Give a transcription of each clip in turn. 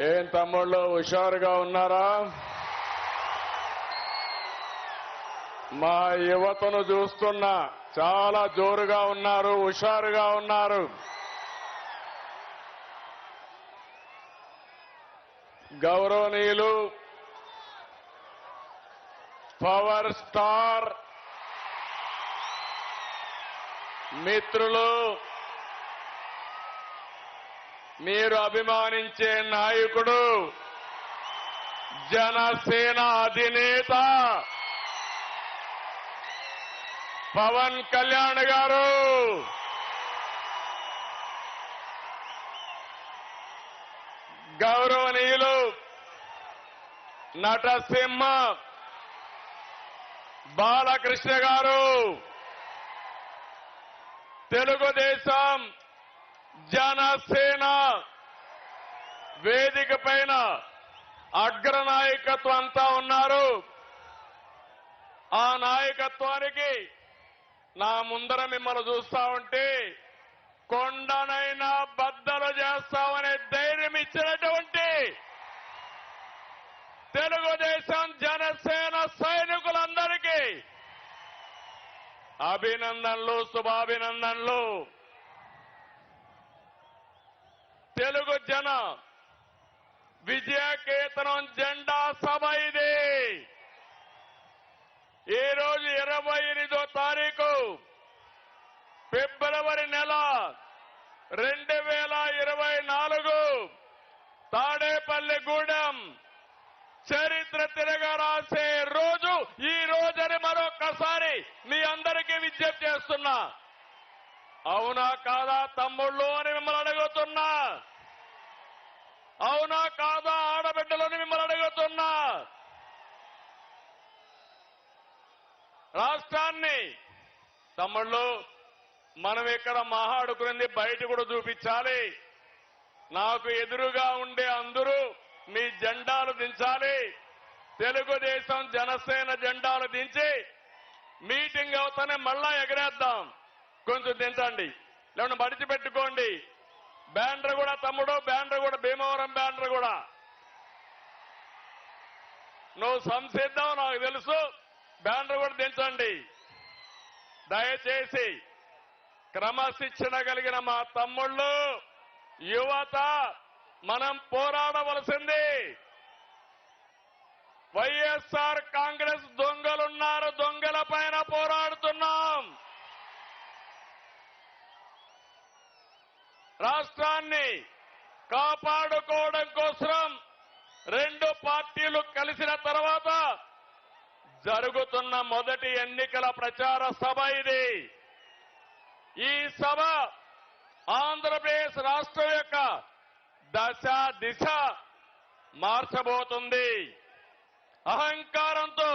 ఏం తమ్ముళ్ళు హుషారుగా ఉన్నారా? మా యువతను చూస్తున్నా చాలా జోరుగా ఉన్నారు హుషారుగా ఉన్నారు. గౌరవనీయులు పవర్ స్టార్ మిత్రులు మీరు అభిమానించే నాయకుడు జనసేన అధినేత పవన్ కళ్యాణ్ గారు. గౌరవనీయులు నటసింహ బాలకృష్ణ గారు. తెలుగుదేశం జనసేన వేదిక పైన అగ్రనాయకత్వం అంతా ఉన్నారు. ఆ నాయకత్వానికి నా ముందర మిమ్మల్ని చూస్తా ఉంటే కొండనైనా బద్దలు చేస్తామనే ధైర్యం ఇచ్చినటువంటి తెలుగుదేశం జనసేన సైనికులందరికీ అభినందనలు శుభాభినందనలు. తెలుగు జన విజయకేతనం జెండా సభ ఇది. ఈ రోజు ఇరవై ఎనిమిదో తారీఖు ఫిబ్రవరి నెల రెండు వేల ఇరవై నాలుగు తాడేపల్లిగూడెం చరిత్ర తిరగ రాసే రోజు ఈ రోజని మరొక్కసారి మీ అందరికీ విజ్ఞప్తి చేస్తున్నా. అవునా కాదా తమ్ముళ్ళు అని మిమ్మల్ని అడుగుతున్నా. అవునా కాదా ఆడబిడ్డలని మిమ్మల్ని అడుగుతున్నా. రాష్ట్రాన్ని తమ్ముళ్ళు మనం ఇక్కడ మహాడుకునింది బయట కూడా చూపించాలి. నాకు ఎదురుగా ఉండే అందరూ మీ జెండాలు దించాలి. తెలుగుదేశం జనసేన జెండాలు దించి మీటింగ్ అవుతానే మళ్ళా ఎగరేద్దాం. కొంచెం దించండి లేకుండా మడిచి పెట్టుకోండి. బ్యానర్ కూడా తమ్ముడు బ్యానర్ కూడా భీమవరం బ్యానర్ కూడా. నువ్వు సంసిద్ధం నాకు తెలుసు. బ్యానర్ కూడా దించండి దయచేసి క్రమశిక్షణ కలిగిన మా తమ్ముళ్ళు యువత మనం పోరాడవలసింది. వైఎస్ఆర్ కాంగ్రెస్ దొంగలున్నారు దొంగల పైన రాష్ట్రాన్ని కాపాడుకోవడం కోసం రెండు పార్టీలు కలిసిన తర్వాత జరుగుతున్న మొదటి ఎన్నికల ప్రచార సభ ఇది. ఈ సభ ఆంధ్రప్రదేశ్ రాష్ట్రం యొక్క దశ దిశ మార్చబోతుంది. అహంకారంతో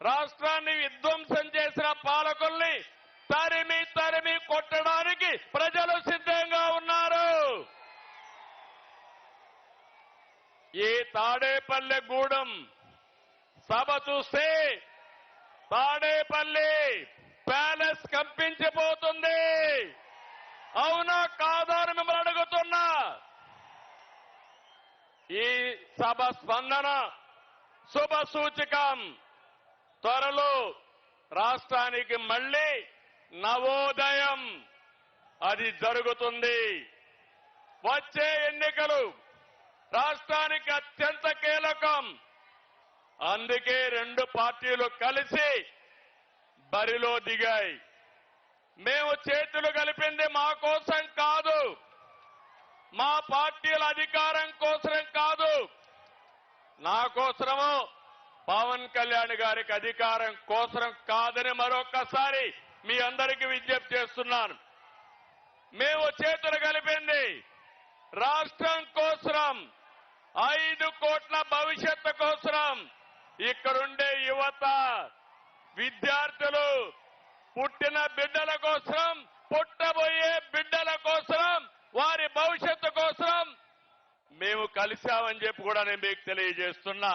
రాష్ట్రాన్ని విధ్వంసం చేసిన పాలకుల్ని తరిమి తరిమి కొట్టడానికి ఈ తాడేపల్లె గూడెం సభ చూస్తే తాడేపల్లి ప్యాలెస్ కంపించిపోతుంది. అవునా కాదా అని మిమ్మల్ని అడుగుతున్నా. ఈ సభ స్పందన శుభ సూచకం. త్వరలో రాష్ట్రానికి మళ్ళీ నవోదయం. అది జరుగుతుంది. వచ్చే ఎన్నికలు రాష్ట్రానికి అత్యంత కీలకం. అందుకే రెండు పార్టీలు కలిసి బరిలో దిగాయి. మేము చేతులు కలిపింది మా కోసం కాదు. మా పార్టీల అధికారం కోసం కాదు. నా కోసము పవన్ కళ్యాణ్ గారికి అధికారం కోసం కాదని మరొకసారి మీ అందరికీ విజ్ఞప్తి చేస్తున్నాను. మేము చేతులు కలిపింది రాష్ట్రం కోసరం. ఐదు కోట్ల భవిష్యత్తు కోసం ఇక్కడుండే యువత విద్యార్థులు పుట్టిన బిడ్డల కోసం పుట్టబోయే బిడ్డల కోసం వారి భవిష్యత్తు కోసం మేము కలిశామని చెప్పి కూడా నేను మీకు తెలియజేస్తున్నా.